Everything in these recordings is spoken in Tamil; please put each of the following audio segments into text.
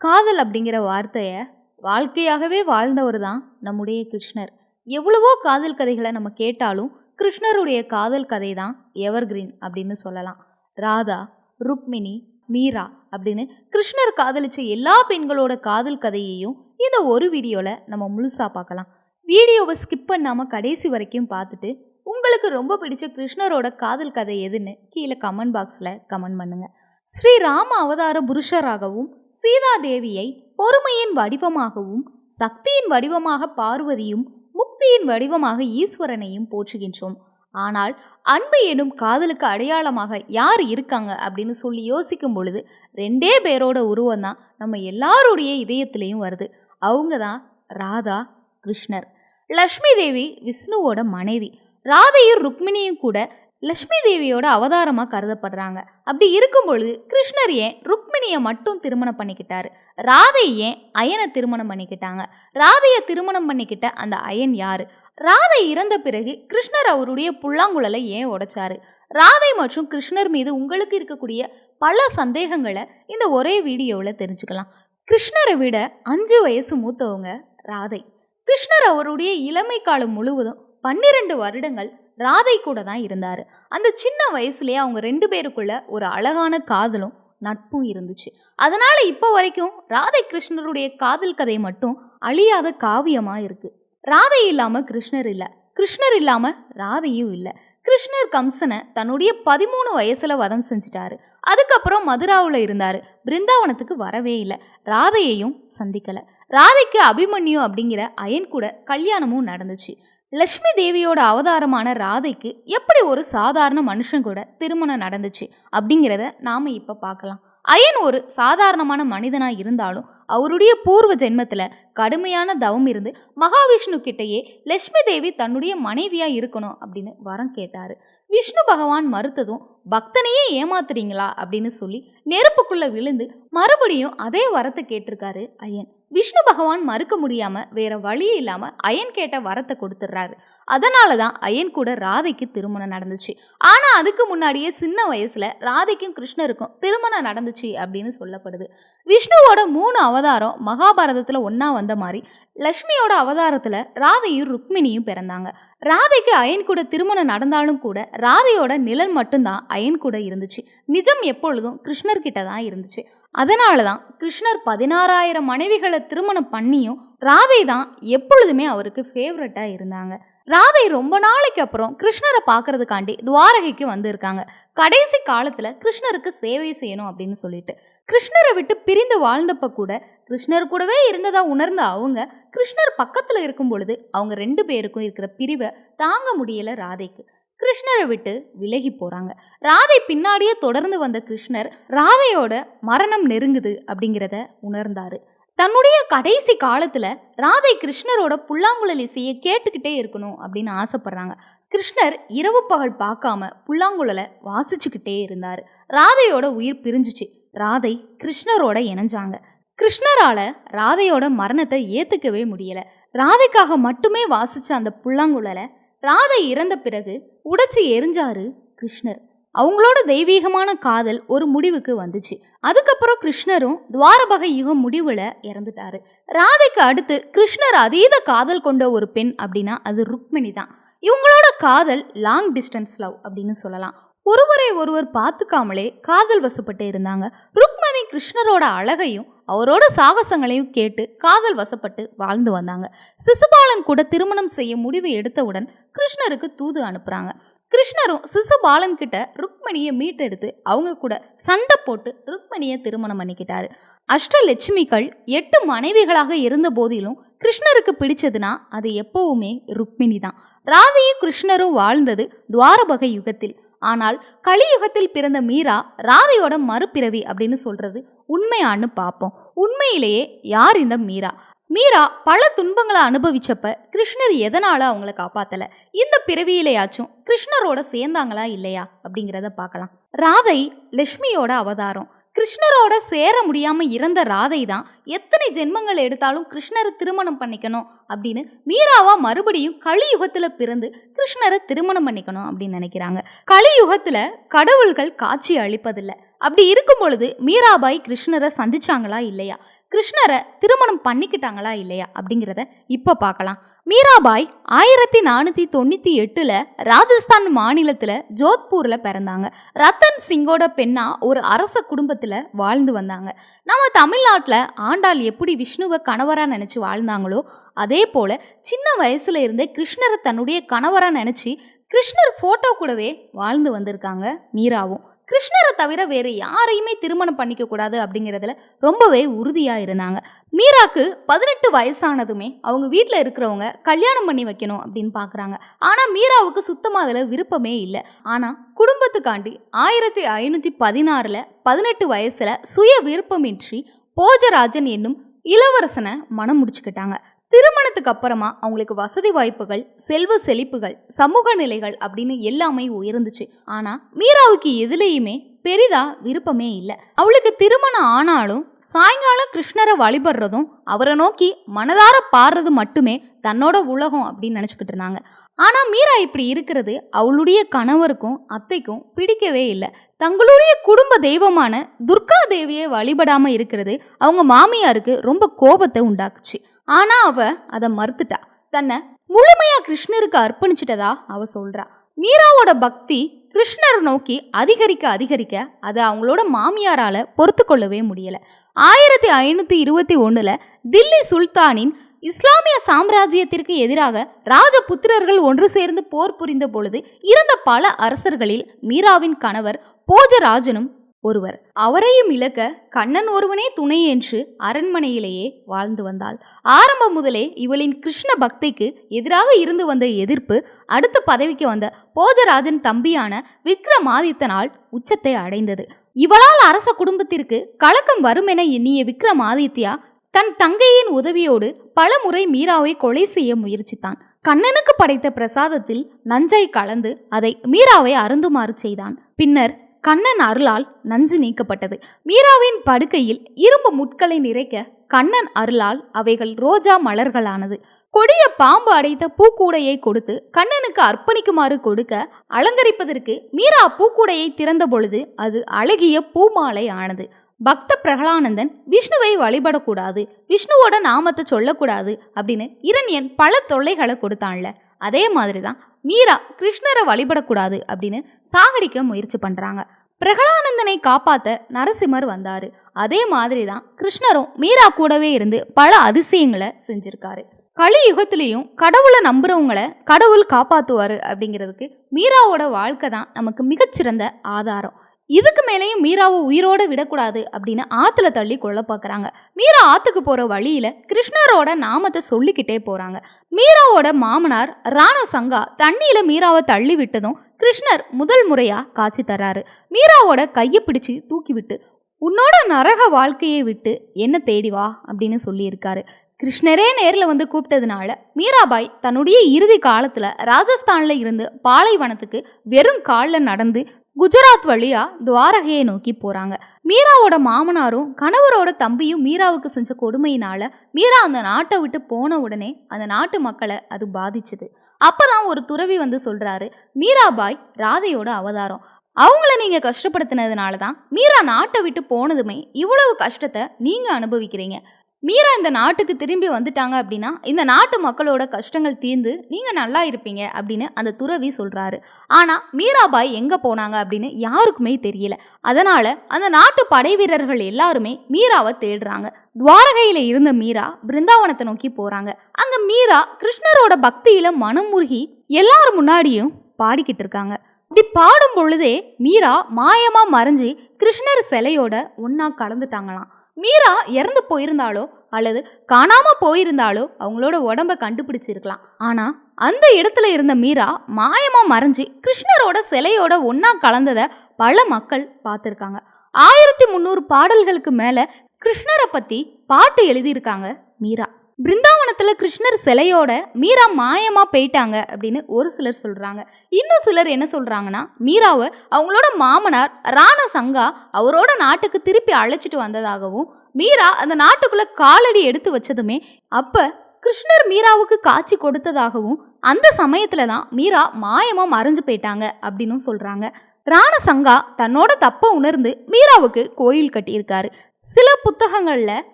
காதல் அப்படிங்கிற வார்த்தையை வாழ்க்கையாகவே வாழ்ந்தவர் தான் நம்முடைய கிருஷ்ணர். எவ்வளவோ காதல் கதைகளை நம்ம கேட்டாலும் கிருஷ்ணருடைய காதல் கதை தான் எவர்கிரீன் அப்படின்னு சொல்லலாம். ராதா ருக்மிணி மீரா அப்படின்னு கிருஷ்ணர் காதலிச்ச எல்லா பெண்களோட காதல் கதையையும் இந்த ஒரு வீடியோவில் நம்ம முழுசாக பார்க்கலாம். வீடியோவை ஸ்கிப் பண்ணாமல் கடைசி வரைக்கும் பார்த்துட்டு உங்களுக்கு ரொம்ப பிடிச்ச கிருஷ்ணரோட காதல் கதை எதுன்னு கீழே கமெண்ட் பாக்ஸில் கமெண்ட் பண்ணுங்கள் ஸ்ரீ ராம அவதார புருஷராகவும் சீதா தேவியை பொறுமையின் வடிவமாகவும் சக்தியின் வடிவமாக பார்வதியும் முக்தியின் வடிவமாக ஈஸ்வரனையும் போற்றுகின்றோம். ஆனால் அன்பு எனும் காதலுக்கு அடையாளமாக யார் இருக்காங்க அப்படின்னு சொல்லி யோசிக்கும் பொழுது ரெண்டே பேரோட உருவம் தான் நம்ம எல்லாருடைய இதயத்திலையும் வருது. அவங்க தான் ராதா கிருஷ்ணர். லக்ஷ்மி தேவி விஷ்ணுவோட மனைவி. ராதையும் ருக்மிணியும் கூட லக்ஷ்மி தேவியோட அவதாரமாக கருதப்படுறாங்க. அப்படி இருக்கும் பொழுது கிருஷ்ணர் ஏன் ருக்மிணியை மட்டும் திருமணம் பண்ணிக்கிட்டாரு? ராதை ஏன் அயனை திருமணம் பண்ணிக்கிட்டாங்க? ராதையை திருமணம் பண்ணிக்கிட்ட அந்த அயன் யாரு? ராதை இறந்த பிறகு கிருஷ்ணர் அவருடைய புல்லாங்குழலை ஏன் உடைச்சாரு? ராதை மற்றும் கிருஷ்ணர் மீது உங்களுக்கு இருக்கக்கூடிய பல சந்தேகங்களை இந்த ஒரே வீடியோவில் தெரிஞ்சுக்கலாம். கிருஷ்ணரை விட அஞ்சு வயசு மூத்தவங்க ராதை. கிருஷ்ணர் அவருடைய இளமை காலம் முழுவதும் பன்னிரண்டு வருடங்கள் ராதை கூட தான் இருந்தார். அந்த சின்ன வயசுலேயே அவங்க ரெண்டு பேருக்குள்ள ஒரு அழகான காதலும் நட்பும் இருந்துச்சு. அதனால இப்போ வரைக்கும் ராதை கிருஷ்ணருடைய காதல் கதை மட்டும் அழியாத காவியமாக இருக்கு. ராதை இல்லாம கிருஷ்ணர் இல்லை. கிருஷ்ணர் இல்லாம ராதையும் இல்லை. கிருஷ்ணர் கம்சனை தன்னுடைய பதிமூணு வயசுல வதம் செஞ்சிட்டாரு. அதுக்கப்புறம் மதுராவில் இருந்தாரு. பிருந்தாவனத்துக்கு வரவே இல்லை. ராதையையும் சந்திக்கல. ராதைக்கு அபிமன்யு அப்படிங்கிற அயன் கூட கல்யாணமும் நடந்துச்சு. லட்சுமி தேவியோட அவதாரமான ராதைக்கு எப்படி ஒரு சாதாரண மனுஷன் கூட திருமணம் நடந்துச்சு அப்படிங்கிறத நாம இப்போ பார்க்கலாம். அயன் ஒரு சாதாரணமான மனிதனாக இருந்தாலும் அவருடைய பூர்வ ஜென்மத்தில் கடுமையான தவம் இருந்து மகாவிஷ்ணு கிட்டேயே லட்சுமி தேவி தன்னுடைய மனைவியாக இருக்கணும் அப்படின்னு வரம் கேட்டார். விஷ்ணு பகவான் மறுத்ததும் பக்தனையே ஏமாத்துறீங்களா அப்படின்னு சொல்லி நெருப்புக்குள்ளே விழுந்து மறுபடியும் அதே வரத்தை கேட்டிருக்காரு அயன். விஷ்ணு பகவான் மறுக்க முடியாம வேற வழி இல்லாம அயன் கேட்ட வரத்தை கொடுத்துட்றாரு. அதனால தான் அயன் கூட ராதைக்கு திருமணம் நடந்துச்சு. ஆனா அதுக்கு முன்னாடியே சின்ன வயசுல ராதைக்கும் கிருஷ்ணருக்கும் திருமணம் நடந்துச்சு அப்படின்னு சொல்லப்படுது. விஷ்ணுவோட மூணு அவதாரம் மகாபாரதத்துல ஒன்னா வந்த மாதிரி லக்ஷ்மியோட அவதாரத்துல ராதையும் ருக்மிணியும் பிறந்தாங்க. ராதைக்கு அயன் கூட திருமணம் நடந்தாலும் கூட ராதையோட நிழல் மட்டும்தான் அயன் கூட இருந்துச்சு. நிஜம் எப்பொழுதும் கிருஷ்ணர்கிட்ட தான் இருந்துச்சு. அதனால தான் கிருஷ்ணர் பதினாறாயிரம் மனைவிகளை திருமணம் பண்ணியும் ராதை தான் எப்பொழுதுமே அவருக்கு ஃபேவரட்டாக இருந்தாங்க. ராதை ரொம்ப நாளைக்கு அப்புறம் கிருஷ்ணரை பார்க்கறதுக்காண்டி துவாரகைக்கு வந்திருக்காங்க. கடைசி காலத்தில் கிருஷ்ணருக்கு சேவை செய்யணும் அப்படின்னு சொல்லிட்டு. கிருஷ்ணரை விட்டு பிரிந்து வாழ்ந்தப்ப கூட கிருஷ்ணர் கூடவே இருந்ததா உணர்ந்த அவங்க கிருஷ்ணர் பக்கத்தில் இருக்கும் பொழுது அவங்க ரெண்டு பேருக்கும் இருக்கிற பிரிவை தாங்க முடியல ராதைக்கு. கிருஷ்ணரை விட்டு விலகி போகிறாங்க ராதை பின்னாடியே தொடர்ந்து வந்த கிருஷ்ணர் ராதையோட மரணம் நெருங்குது அப்படிங்கிறத உணர்ந்தாரு. தன்னுடைய கடைசி காலத்தில் ராதை கிருஷ்ணரோட புல்லாங்குழல் இசையை கேட்டுக்கிட்டே இருக்கணும் அப்படின்னு ஆசைப்படுறாங்க. கிருஷ்ணர் இரவு பகல் பார்க்காம புல்லாங்குழலை வாசிச்சுக்கிட்டே இருந்தார். ராதையோட உயிர் பிரிஞ்சுச்சு. ராதை கிருஷ்ணரோட இணைஞ்சாங்க. கிருஷ்ணரால ராதையோட மரணத்தை ஏத்துக்கவே முடியல. ராதைக்காக மட்டுமே வாசிச்ச அந்த புல்லாங்குழலை ராதை இறந்த பிறகு உடைச்சி எரிஞ்சாரு கிருஷ்ணர். அவங்களோட தெய்வீகமான காதல் ஒரு முடிவுக்கு வந்துச்சு. அதுக்கப்புறம் கிருஷ்ணரும் துவாரபக யுகம் முடிவுல இறந்துட்டாரு. ராதைக்கு அடுத்து கிருஷ்ணர் அதீத காதல் கொண்ட ஒரு பெண் அப்படின்னா அது ருக்மிணி தான். இவங்களோட காதல் லாங் டிஸ்டன்ஸ் லவ் அப்படின்னு சொல்லலாம். ஒருவரை ஒருவர் பார்த்துக்காமலே காதல் வசப்பட்டு இருந்தாங்க. ருக்மணி கிருஷ்ணரோட அழகையும் அவரோட சாகசங்களையும் கேட்டு காதல் வசப்பட்டு வாழ்ந்து வந்தாங்க. சிசுபாலன் கூட திருமணம் செய்ய முடிவு எடுத்தவுடன் கிருஷ்ணருக்கு தூது அனுப்புறாங்க. கிருஷ்ணரும் சிசுபாலன் கிட்ட ருக்மணியை மீட்டெடுத்து அவங்க கூட சண்டை போட்டு ருக்மணியை திருமணம் பண்ணிக்கிட்டாரு. அஷ்டலட்சுமிகள் எட்டு மனைவிகளாக இருந்த போதிலும் கிருஷ்ணருக்கு பிடிச்சதுன்னா அது எப்பவுமே ருக்மிணி தான் ராதையும் கிருஷ்ணரும் வாழ்ந்தது துவாரபக யுகத்தில். ஆனால் கலியுகத்தில் பிறந்த மீரா ராதையோட மறுபிறவி அப்படின்னு சொல்றது உண்மையான்னு பார்ப்போம். உண்மையிலேயே யார் இந்த மீரா? மீரா பல துன்பங்களை அனுபவிச்சப்ப கிருஷ்ணர் எதனால அவங்கள காப்பாத்தல? இந்த பிறவியிலையாச்சும் கிருஷ்ணரோட சேர்ந்தாங்களா இல்லையா அப்படிங்கிறத பார்க்கலாம். ராதை லட்சுமியோட அவதாரம். கிருஷ்ணரோட சேர முடியாம இறந்த ராதை தான் எத்தனை ஜென்மங்கள் எடுத்தாலும் கிருஷ்ணரை திருமணம் பண்ணிக்கணும் அப்படின்னு மீராவா மறுபடியும் கலியுகத்துல பிறந்து கிருஷ்ணரை திருமணம் பண்ணிக்கணும் அப்படின்னு நினைக்கிறாங்க. கலியுகத்துல கடவுள்கள் காட்சி அளிப்பதில்லை. அப்படி இருக்கும் பொழுது மீராபாய் கிருஷ்ணரை சந்திச்சாங்களா இல்லையா? கிருஷ்ணரை திருமணம் பண்ணிக்கிட்டாங்களா இல்லையா அப்படிங்கிறத இப்போ பார்க்கலாம். மீராபாய் ஆயிரத்தி நானூற்றி தொண்ணூற்றி எட்டில் ராஜஸ்தான் மாநிலத்தில் ஜோத்பூரில் பிறந்தாங்க. ரத்தன் சிங்கோட பெண்ணா ஒரு அரச குடும்பத்தில் வாழ்ந்து வந்தாங்க. நம்ம தமிழ்நாட்டில் ஆண்டாள் எப்படி விஷ்ணுவை கணவராக நினச்சி வாழ்ந்தாங்களோ அதே போல் சின்ன வயசுல இருந்தே கிருஷ்ணரை தன்னுடைய கணவராக நினச்சி கிருஷ்ணர் ஃபோட்டோ கூடவே வாழ்ந்து வந்திருக்காங்க மீராவும். கிருஷ்ணரை தவிர வேறு யாரையுமே திருமணம் பண்ணிக்க கூடாது அப்படிங்கிறதுல ரொம்பவே உறுதியாக இருந்தாங்க. மீராக்கு பதினெட்டு வயசானதுமே அவங்க வீட்டில் இருக்கிறவங்க கல்யாணம் பண்ணி வைக்கணும் அப்படின்னு பார்க்குறாங்க ஆனால் மீராவுக்கு சுத்தமாக அதில் விருப்பமே இல்லை. ஆனால் குடும்பத்துக்காண்டி ஆயிரத்தி ஐநூற்றி பதினாறில் பதினெட்டு வயசில் சுய விருப்பமின்றி போஜராஜன் என்னும் இளவரசனை மனம் முடிச்சுக்கிட்டாங்க. திருமணத்துக்கு அப்புறமா அவங்களுக்கு வசதி வாய்ப்புகள் செல்வ செழிப்புகள் சமூக நிலைகள் அப்படின்னு எல்லாமே உயர்ந்துச்சு. ஆனா மீராவுக்கு எதுலேயுமே பெரிதா விருப்பமே இல்லை. அவளுக்கு திருமணம் ஆனாலும் சாயங்காலம் கிருஷ்ணரை வழிபடுறதும் அவரை நோக்கி மனதார பாடுறது மட்டுமே தன்னோட உலகம் அப்படின்னு நினச்சிக்கிட்டு இருந்தாங்க. ஆனால் மீரா இப்படி இருக்கிறது அவளுடைய கணவருக்கும் அத்தைக்கும் பிடிக்கவே இல்லை. தங்களுடைய குடும்ப தெய்வமான துர்கா தேவியை வழிபடாம இருக்கிறது அவங்க மாமியாருக்கு ரொம்ப கோபத்தை உண்டாக்குச்சு. ஆனா அவ அதை மறுத்துட்டா. தன்னை முழுமையா கிருஷ்ணருக்கு அர்ப்பணிச்சிட்டதா அவ சொல்றா. மீராவோட பக்தி கிருஷ்ணரை நோக்கி அதிகரிக்க அதிகரிக்க அதை அவங்களோட மாமியாரால பொறுத்து கொள்ளவே முடியல. ஆயிரத்தி ஐநூத்தி இருபத்தி ஒண்ணுல தில்லி சுல்தானின் இஸ்லாமிய சாம்ராஜ்யத்திற்கு எதிராக ராஜபுத்திரர்கள் ஒன்று சேர்ந்து போர் புரிந்த பொழுது இறந்த பல அரசர்களில் மீராவின் கணவர் போஜராஜனும் ஒருவர். அவரையும் இழக்க கண்ணன் ஒருவனே துணை என்று அரண்மனையிலேயே வாழ்ந்து வந்தாள். ஆரம்பம் முதலே இவளின் கிருஷ்ண பக்திக்கு எதிராக இருந்து வந்த எதிர்ப்பு அடுத்த பதவிக்கு வந்த போஜராஜன் தம்பியான விக்ரமாதித்தனால் உச்சத்தை அடைந்தது. இவளால் அரச குடும்பத்திற்கு கலக்கம் வரும் என எண்ணிய விக்ரமாதித்யா தன் தங்கையின் உதவியோடு பல முறை மீராவை கொலை செய்ய முயற்சித்தான். கண்ணனுக்கு படைத்த பிரசாதத்தில் நஞ்சை கலந்து அதை மீராவை அருந்துமாறு செய்தான். பின்னர் கண்ணன் அருளால் நஞ்சு நீக்கப்பட்டது. மீராவின் படுக்கையில் இரும்பு முட்களை நிறைக்க கண்ணன் அருளால் அவைகள் ரோஜா மலர்களானது. கொடிய பாம்பு அடைத்த பூக்கூடையை கொடுத்து கண்ணனுக்கு அர்ப்பணிக்குமாறு கொடுக்க அலங்கரிப்பதற்கு மீரா பூக்கூடையை திறந்த பொழுது அது அழகிய பூமாலை ஆனது பக்த பிரகலானந்தன் விஷ்ணுவை வழிபடக்கூடாது விஷ்ணுவோட நாமத்தை சொல்லக்கூடாது அப்படின்னு இரண்யன் பல தொல்லைகளை கொடுத்தான்ல. அதே மாதிரி தான் மீரா கிருஷ்ணரை வழிபடக்கூடாது அப்படின்னு சாகடிக்க முயற்சி பண்ணுறாங்க பிரகலானந்தனை காப்பாற்ற நரசிம்மர் வந்தார். அதே மாதிரி தான் கிருஷ்ணரும் மீரா கூடவே இருந்து பல அதிசயங்களை செஞ்சுருக்காரு. கலியுகத்திலையும் கடவுளை நம்புறவங்கள கடவுள் காப்பாற்றுவார் அப்படிங்கிறதுக்கு மீராவோட வாழ்க்கை தான் நமக்கு மிகச்சிறந்த ஆதாரம். இதுக்கு மேலேயும் மீராவை உயிரோடு விடக்கூடாது அப்படின்னு ஆற்றுல தள்ளி கொள்ள பார்க்குறாங்க. மீரா ஆத்துக்கு போகிற வழியில் கிருஷ்ணரோட நாமத்தை சொல்லிக்கிட்டே போகிறாங்க மீராவோட மாமனார் ராணா சங்கா தண்ணியில் மீராவை தள்ளி விட்டதும் கிருஷ்ணர் முதல் முறையாக காட்சி தர்றாரு. மீராவோட கையை பிடிச்சு தூக்கிவிட்டு உன்னோட நரக வாழ்க்கையை விட்டு என்ன தேடி வா அப்படின்னு சொல்லியிருக்காரு. கிருஷ்ணரே நேரில் வந்து கூப்பிட்டதுனால மீராபாய் தன்னுடைய இறுதி காலத்தில் ராஜஸ்தானில் இருந்து பாலைவனத்துக்கு வெறும் காலில் நடந்து குஜராத் வழியா துவாரகையை நோக்கி போறாங்க. மீராவோட மாமனாரும் கணவரோட தம்பியும் மீராவுக்கு செஞ்ச கொடுமையினால மீரா அந்த நாட்டை விட்டு போன உடனே அந்த நாட்டு மக்களை அது பாதிச்சுது. அப்பதான் ஒரு துறவி வந்து சொல்றாரு மீராபாய் ராதையோட அவதாரம். அவங்கள நீங்க கஷ்டப்படுத்தினதுனால தான் மீரா நாட்டை விட்டு போனதுமே இவ்வளவு கஷ்டத்தை நீங்க அனுபவிக்கிறீங்க. மீரா இந்த நாட்டுக்கு திரும்பி வந்துட்டாங்க அப்படின்னா இந்த நாட்டு மக்களோட கஷ்டங்கள் தீர்ந்து நீங்க நல்லா இருப்பீங்க அப்படின்னு அந்த துறவி சொல்றாரு. ஆனா மீராபாய் எங்க போனாங்க அப்படின்னு யாருக்குமே தெரியல. அதனால அந்த நாட்டு படை வீரர்கள் எல்லாருமே மீராவை தேடுறாங்க. துவாரகையில இருந்த மீரா பிருந்தாவனத்தை நோக்கி போறாங்க. அங்க மீரா கிருஷ்ணரோட பக்தியில மனம் முருகி எல்லார் முன்னாடியும் பாடிக்கிட்டு இருக்காங்க. இப்படி பாடும் பொழுதே மீரா மாயமா மறைஞ்சு கிருஷ்ணர் சிலையோட ஒன்னா கலந்துட்டாங்களாம். மீரா இறந்து போயிருந்தாலோ அல்லது காணாம போயிருந்தாலோ அவங்களோட உடம்ப கண்டுபிடிச்சிருக்கலாம். ஆனா அந்த இடத்துல இருந்த மீரா மாயமா மறைஞ்சு கிருஷ்ணரோட சிலையோட ஒன்னா கலந்ததை பல மக்கள் பார்த்துருக்காங்க. ஆயிரத்தி முந்நூறு பாடல்களுக்கு மேல கிருஷ்ணரை பத்தி பாட்டு எழுதியிருக்காங்க மீரா. பிருந்தாவனத்தில் கிருஷ்ணர் சிலையோட மீரா மாயமாக போயிட்டாங்க அப்படின்னு ஒரு சிலர் சொல்கிறாங்க இன்னும் சிலர் என்ன சொல்கிறாங்கன்னா மீராவை அவங்களோட மாமனார் ராணா சங்கா அவரோட நாட்டுக்கு திருப்பி அழைச்சிட்டு வந்ததாகவும் மீரா அந்த நாட்டுக்குள்ளே காலடி எடுத்து வச்சதுமே அப்போ கிருஷ்ணர் மீராவுக்கு காட்சி கொடுத்ததாகவும் அந்த சமயத்தில் தான் மீரா மாயமாக மறைஞ்சு போயிட்டாங்க அப்படின்னும் சொல்கிறாங்க ராண சங்கா தன்னோட தப்பை உணர்ந்து மீராவுக்கு கோயில் கட்டியிருக்காரு. சில புத்தகங்களில்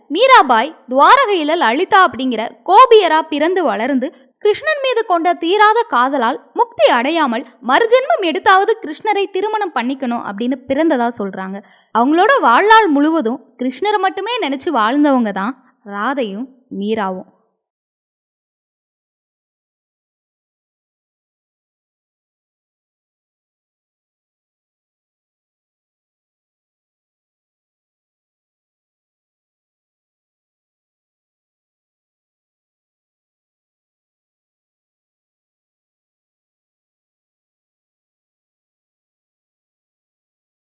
மீராபாய் துவாரகையில லலிதா அப்படிங்கிற கோபியரா பிறந்து வளர்ந்து கிருஷ்ணன் மீது கொண்ட தீராத காதலால் முக்தி அடையாமல் மறுஜென்மம் எடுத்தாவது கிருஷ்ணரை திருமணம் பண்ணிக்கணும் அப்படின்னு பிறந்ததா சொல்றாங்க. அவங்களோட வாழ்நாள் முழுவதும் கிருஷ்ணரை மட்டுமே நினைச்சு வாழ்ந்தவங்க தான் ராதையும் மீராவும்.